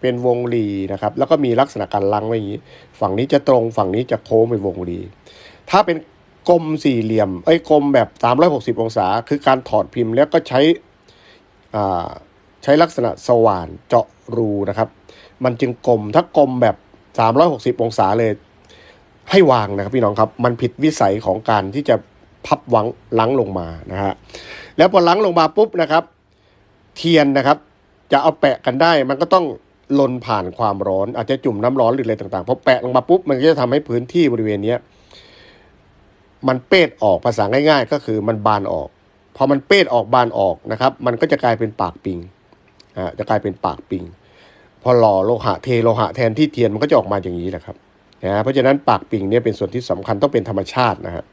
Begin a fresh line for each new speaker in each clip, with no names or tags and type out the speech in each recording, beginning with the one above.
เป็นวงรีนะครับ แล้วก็มีลักษณะการลังไว้อย่างนี้ ฝั่งนี้จะตรงฝั่งนี้จะโค้งเป็นวงรี ถ้าเป็นกลมสี่เหลี่ยมไอ้ยกลมแบบ 360 องศา คือการถอดพิมพ์แล้วก็ใช้ใช้ลักษณะสว่านเจาะรูนะครับ มันจึงกลมถ้ากลมแบบ 360 องศาเลยให้วางนะครับพี่น้องครับ มันผิดวิสัยของการที่จะพับวังลังลงมานะฮะแล้วพอลังลงมาปุ๊บนะครับ เทียนนะครับ จะเอาแปะกันได้มันก็ต้อง ลนผ่านความร้อน อาจจะจุ่มน้ำร้อนหรืออะไรต่างๆพอแปะลงมาปุ๊บมันก็จะทำให้พื้นที่บริเวณเนี้ยมันเป้ดออกภาษาง่าย ๆ ก็คือมันบานออกพอมันเป้ดออกบานออกนะครับ มันก็จะกลายเป็นปากปิงอ่าจะกลายเป็นปากปิง พอหล่อโลหะเทโลหะแทนที่เทียนมันก็จะออกมาอย่างนี้แหละครับนะเพราะฉะนั้นปากปิงเนี่ยเป็นส่วนที่สำคัญต้องเป็นธรรมชาตินะฮะ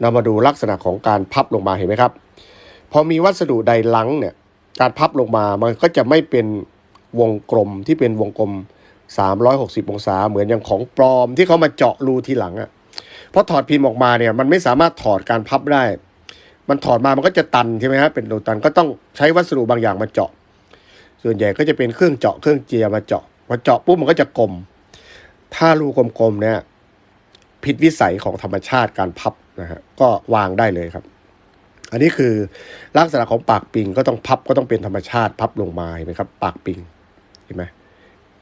เรามาดูลักษณะของการพับลงมาเห็นไหมครับ พอมีวัสดุใดลังเนี่ยการพับลงมามันก็จะไม่เป็น วงกลมที่เป็นวงกลม 360 องศา เหมือนอย่างของปลอมที่เขามาเจาะรูทีหลังอะ่ะเพราะถอดพิมพ์ออกมาเนี่ยมันไม่สามารถถอดการพับได้ มันถอดมามันก็จะตันใช่ไหมฮะเป็นรูตันก็ต้องใช้วัสดุบางอย่างมาเจาะ ส่วนใหญ่ก็จะเป็นเครื่องเจาะเครื่องเจียมาเจาะพอเจาะปุ๊บมันก็จะกลม ถ้ารูกลมๆเนี่ยผิดวิสัยของธรรมชาติการพับนะฮะก็วางได้เลยครับ อันนี้คือลักษณะของปากปิงก็ต้องพับก็ต้องเป็นธรรมชาติพับลงมาเห็นไหมครับ ปากปิง เห็นไหม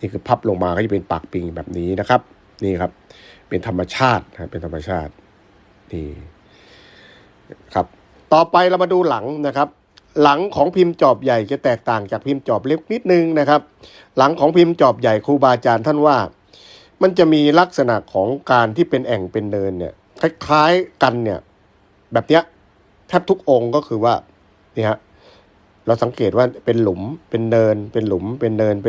นี่คือพับลงมาก็จะเป็นปากปิงแบบนี้นะครับ นี่ครับ เป็นธรรมชาตินะเป็นธรรมชาตินี่ครับ ต่อไปเรามาดูหลังนะครับ หลังของพิมพ์จอบใหญ่จะแตกต่างจากพิมพ์จอบเล็กนิดนึงนะครับ หลังของพิมพ์จอบใหญ่ครูบาอาจารย์ท่านว่า มันจะมีลักษณะของการที่เป็นแอ่งเป็นเนินเนี่ยคล้ายๆกันเนี่ยแบบเนี้ยแทบทุกองค์ก็คือว่านี่ฮะ เราสังเกตว่าเป็นหลุมเป็นเนิน เป็นหลุมเป็นเนินเป็น